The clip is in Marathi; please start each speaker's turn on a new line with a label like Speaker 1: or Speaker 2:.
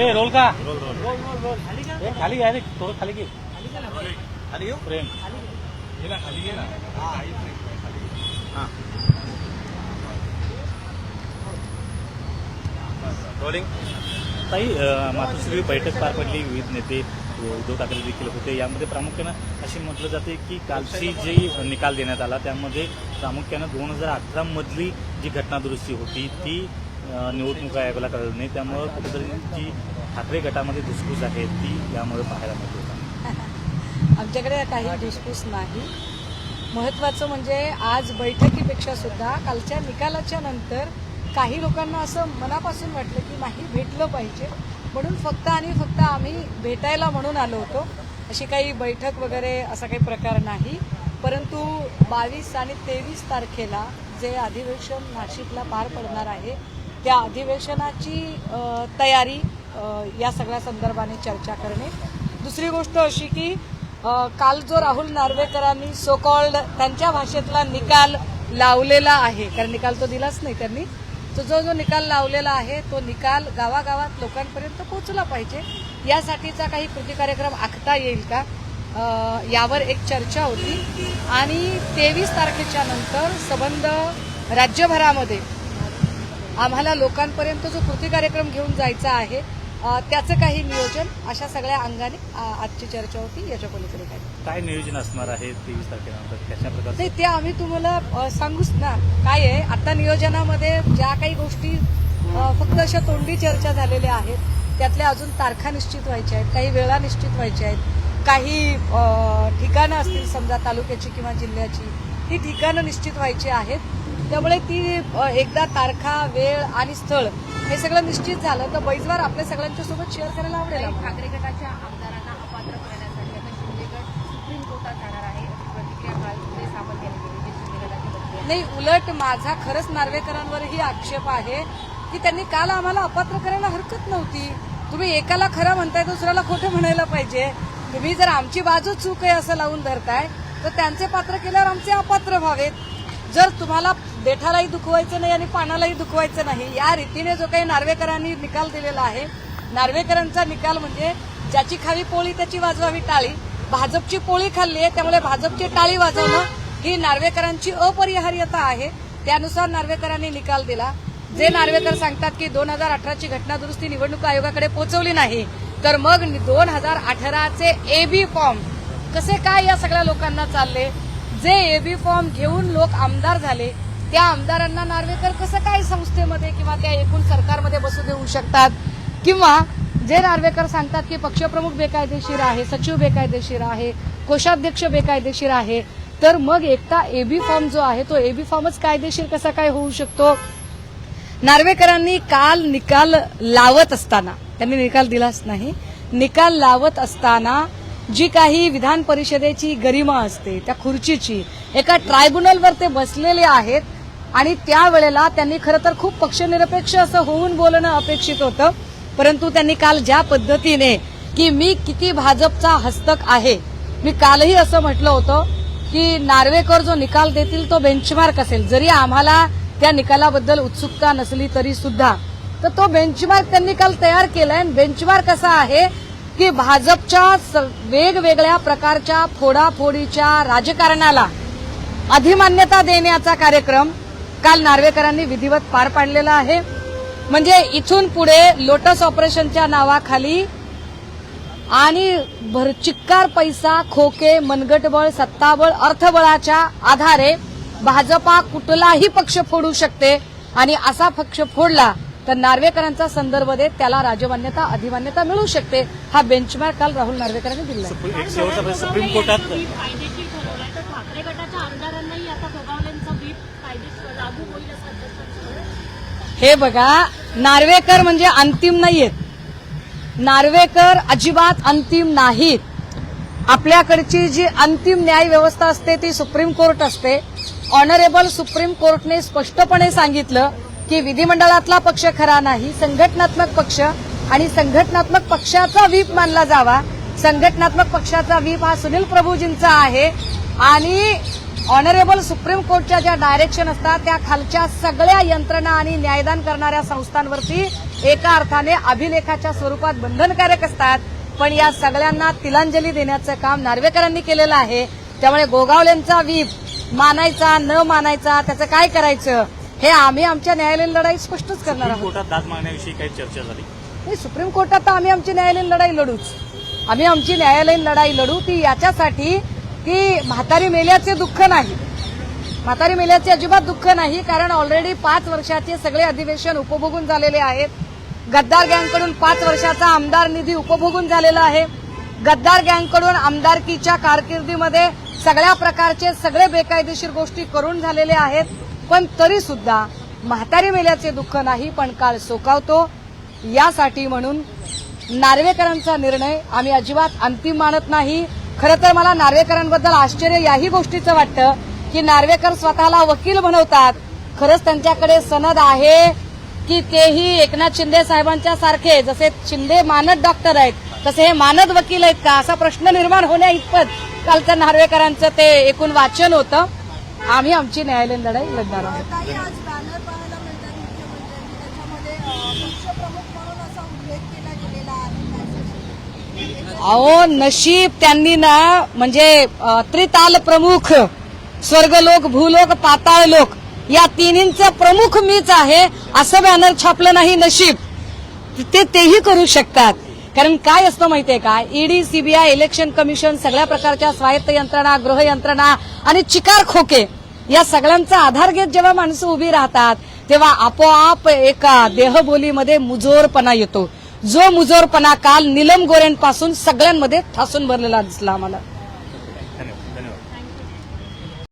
Speaker 1: ए रोल का
Speaker 2: रोल रोल
Speaker 1: ए, खाली घ्या रे थोडं खाली घे
Speaker 2: खाली येऊ
Speaker 1: प्रेम
Speaker 2: खाली घे ना हा रोलिंग
Speaker 1: ताई मातोश्री बैठक पार पडली विविध नेते उद्धव ठाकरे देखील होते यामध्ये प्रामुख्यानं असे म्हटलं जाते की कालची जी निकाल देण्यात आला त्यामध्ये प्रामुख्यानं दोन हजार अठरा मधली जी घटनादुरुस्ती होती ती निवडणूक आयोगाला कळलं नाही. त्यामुळं कुठेतरी जी ठाकरे गटामध्ये धुसफूस आहे ती यामुळे पाहायला मिळते.
Speaker 3: आमच्याकडे काही डिस्प्यूस नाही. महत्त्वाचं म्हणजे आज बैठकीपेक्षा सुद्धा कालच्या निकालाच्या नंतर काही लोकांना असं मनापासून वाटलं की नाही भेटलं पाहिजे. म्हणून फक्त आणि फक्त आम्ही भेटायला म्हणून आलो होतो. अशी काही बैठक वगैरे असा काही प्रकार नाही. परंतु बावीस आणि तेवीस तारखेला जे अधिवेशन नाशिकला पार पडणार आहे त्या अधिवेशनाची तयारी या सगळ्या संदर्भाने चर्चा करणे. दुसरी गोष्ट अशी की काल जो राहुल नार्वेकरांनी सो कॉल्ड त्यांच्या भाषेतला निकाल लावलेला आहे कारण निकाल तो दिलाच नाही त्यांनी. तो जो जो निकाल लावलेला आहे तो निकाल गावागावात लोकांपर्यंत पोहोचला पाहिजे. यासाठीचा काही कृती कार्यक्रम आखता येईल का? यावर एक चर्चा होती. आणि तेवीस तारखेच्या नंतर संबंध राज्यभरामध्ये आम्हाला लोकांपर्यंत जो कृती कार्यक्रम घेऊन जायचा आहे त्याचं काही नियोजन अशा सगळ्या अंगाने आजची चर्चा होती याच्या पलीकडे काही
Speaker 1: काय नियोजन असणार आहे तेवीस तारखेनंतर?
Speaker 3: नाही ते आम्ही तुम्हाला सांगूच ना. काय आहे आता नियोजनामध्ये ज्या काही गोष्टी फक्त अशा तोंडी चर्चा झालेल्या आहेत त्यातल्या अजून तारखा निश्चित व्हायच्या आहेत काही वेळा निश्चित व्हायच्या आहेत. काही ठिकाणं असतील समजा तालुक्याची किंवा जिल्ह्याची ती ठिकाणं निश्चित व्हायची आहेत. त्यामुळे ती एकदा तारखा वेळ आणि स्थळ हे सगळं निश्चित झालं. तर बैजवार आपल्या सगळ्यांच्या सोबत शेअर करायला आवडेल.
Speaker 4: ठाकरे गटाच्या आमदारांना अपात्र करण्यासाठी आता शिंदे गट सुप्रीम कोर्टात जाणार आहे. प्रतिक्रिया सामंत यांनी.
Speaker 3: नाही उलट माझा खरंच नार्वेकरांवरही आक्षेप आहे की त्यांनी काल आम्हाला अपात्र करायला हरकत नव्हती. तुम्ही एकाला खरं म्हणताय दुसऱ्याला खोटं म्हणायला पाहिजे. तुम्ही जर आमची बाजू चूक आहे असं लावून धरताय तर त्यांचे पात्र केल्यावर आमचे अपात्र व्हावेत. जर तुम्हाला देठालाही दुखवायचं नाही आणि पानालाही दुखवायचं नाही. या रीतीने जो काही नार्वेकरांनी निकाल दिलेला आहे नार्वेकरांचा निकाल म्हणजे ज्याची खावी पोळी त्याची वाजवावी टाळी. भाजपची पोळी खाल्ली आहे त्यामुळे भाजपची टाळी वाजवणं ही नार्वेकरांची अपरिहार्यता आहे. त्यानुसार नार्वेकरांनी निकाल दिला. जे नार्वेकर सांगतात की दोन हजार अठराची घटना दुरुस्ती निवडणूक आयोगाकडे पोहोचवली नाही तर मग दोन हजार अठराचे एबी फॉर्म कसे काय या सगळ्या लोकांना चालले? जे एबी फॉर्म घेऊन लोक आमदार झाले त्या आमदारांना नार्वेकर कसं काय संस्थेमध्ये किंवा त्या एकूण सरकारमध्ये बसू देऊ शकतात? किंवा जे नार्वेकर सांगतात की पक्षप्रमुख बेकायदेशीर आहे सचिव बेकायदेशीर आहे कोषाध्यक्ष बेकायदेशीर आहे तर मग एकटा एबी फॉर्म जो आहे तो एबी फॉर्मच कायदेशीर कसा काय होऊ शकतो? नार्वेकरांनी काल निकाल लावत असताना त्यांनी निकाल दिलाच नाही निकाल लावत असताना जी काही विधान परिषदेची गरिमा असते त्या खुर्चीची एका ट्रायब्युनलवर ते बसलेले आहेत आणि त्यावेळेला त्यांनी खरं तर खूप पक्षनिरपेक्ष असं होऊन बोलणं अपेक्षित होतं. परंतु त्यांनी काल ज्या पद्धतीने की मी किती भाजपचा हस्तक आहे मी कालही असं म्हटलं होतं की नार्वेकर जो निकाल देतील तो बेंचमार्क असेल. जरी आम्हाला त्या निकालाबद्दल उत्सुकता नसली तरी सुद्धा तर तो बेंचमार्क त्यांनी काल तयार केलाय. बेंचमार्क असा आहे की भाजपच्या वेगवेगळ्या प्रकारच्या फोडाफोडीच्या राजकारणाला अधिमान्यता देण्याचा कार्यक्रम काल नार्वेकरांनी विधिवत पार पाडलेला आहे. म्हणजे इथून पुढे लोटस ऑपरेशनच्या नावाखाली आणि भर चिक्कार पैसा खोके मनगटबळ सत्ताबळ अर्थबळाच्या आधारे भाजपा कुठलाही पक्ष फोडू शकते आणि असा पक्ष फोडला तर नार्वेकरांचा संदर्भ देत त्याला राजमान्यता अधिमान्यता मिळू शकते हा बेंचमार्क काल राहुल नार्वेकरांनी दिला
Speaker 1: सुप्रीम कोर्टात
Speaker 5: व्हीप कायदेशीर ठरवलाय तर ठाकरे गटाच्या आमदारांनाही आता गोगावलेंचा व्हीप कायदेशीर लागू होईल असं अध्यक्षांचं
Speaker 3: हे बघा नार्वेकर म्हणजे अंतिम नाहीयेत. नार्वेकर अजिबात अंतिम नाहीत. आपल्याकडची जी अंतिम न्याय व्यवस्था असते ती सुप्रीम कोर्ट असते. ऑनरेबल सुप्रीम कोर्टने स्पष्टपणे सांगितलं की विधिमंडळातला पक्ष खरा नाही संघटनात्मक पक्ष आणि संघटनात्मक पक्षाचा व्हीप मानला जावा. संघटनात्मक पक्षाचा व्हीप हा सुनील प्रभूजींचा आहे आणि ऑनरेबल सुप्रीम कोर्टच्या ज्या डायरेक्शन असतात त्या खालच्या सगळ्या यंत्रणा आणि न्यायदान करणाऱ्या संस्थांवरती एका अर्थाने अभिलेखाच्या स्वरूपात बंधनकारक असतात. पण या सगळ्यांना तिलांजली देण्याचं काम नार्वेकरांनी केलेलं आहे. त्यामुळे गोगावलेंचा वीप मानायचा न मानायचा त्याचं काय करायचं? हे आम्ही आमच्या न्यायालयीन लढाई स्पष्टच करणार आहोत.
Speaker 1: कोर्टात दाद मागण्याविषयी काही चर्चा झाली.
Speaker 3: नाही सुप्रीम कोर्टात तर आम्ही आमची न्यायालयीन लढाई लढूच. आम्ही आमची न्यायालयीन लढाई लढू ती याच्यासाठी की म्हातारी मेल्याचे दुःख नाही. म्हातारी मेल्याचे अजिबात दुःख नाही कारण ऑलरेडी पाच वर्षाचे सगळे अधिवेशन उपभोगून झालेले आहेत. गद्दार गँगकडून पाच वर्षाचा आमदार निधी उपभोगून झालेला आहे. गद्दार गँगकडून आमदारकीच्या कारकिर्दीमध्ये सगळ्या प्रकारचे सगळे बेकायदेशीर गोष्टी करून झालेले आहेत. पण तरी सुद्धा म्हातारी मेल्याचे दुःख नाही पण काळ सोकावतो. यासाठी म्हणून नार्वेकरांचा निर्णय आम्ही अजिबात अंतिम मानत नाही. खरं तर मला नार्वेकरांबद्दल आश्चर्य याही गोष्टीचं वाटतं की नार्वेकर स्वतःला वकील बनवतात. खरंच त्यांच्याकडे सनद आहे की तेही एकनाथ शिंदे साहेबांच्या सारखे जसे शिंदे मानद डॉक्टर आहेत तसे हे मानद वकील आहेत का? असा प्रश्न निर्माण होण्या इतपत कालचं नार्वेकरांचं ते एकूण वाचन होतं. आम्ही आमची न्यायालयीन लढाई लढणार आहोत
Speaker 6: काही आज बॅनर पाहायला मिळतात मुख्यमंत्र्यांनी त्याच्यामध्ये अ, पक्षप्रमुख म्हणून असा उल्लेख केला गेलेला आहे
Speaker 3: अहो नशीब त्यांनी ना म्हणजे त्रिताल प्रमुख स्वर्गलोक भूलोक पाताळ लोक या तिन्हींचं प्रमुख मीच आहे असं बॅनर छापलं नाही नशीब. ते तेही करू शकतात. कारण काय असतं माहितीये का? ईडी सीबीआय इलेक्शन कमिशन सगळ्या प्रकारच्या स्वायत्त यंत्रणा गृह यंत्रणा आणि चिकार खोके या सगळ्यांचा आधार घेत जेव्हा माणसं उभी राहतात तेव्हा आपोआप एका देहबोलीमध्ये मुजोरपणा येतो. जो मुजोरपणा काल निलम गोरेंपासून सगळ्यांमध्ये ठासून भरलेला दिसला आम्हाला.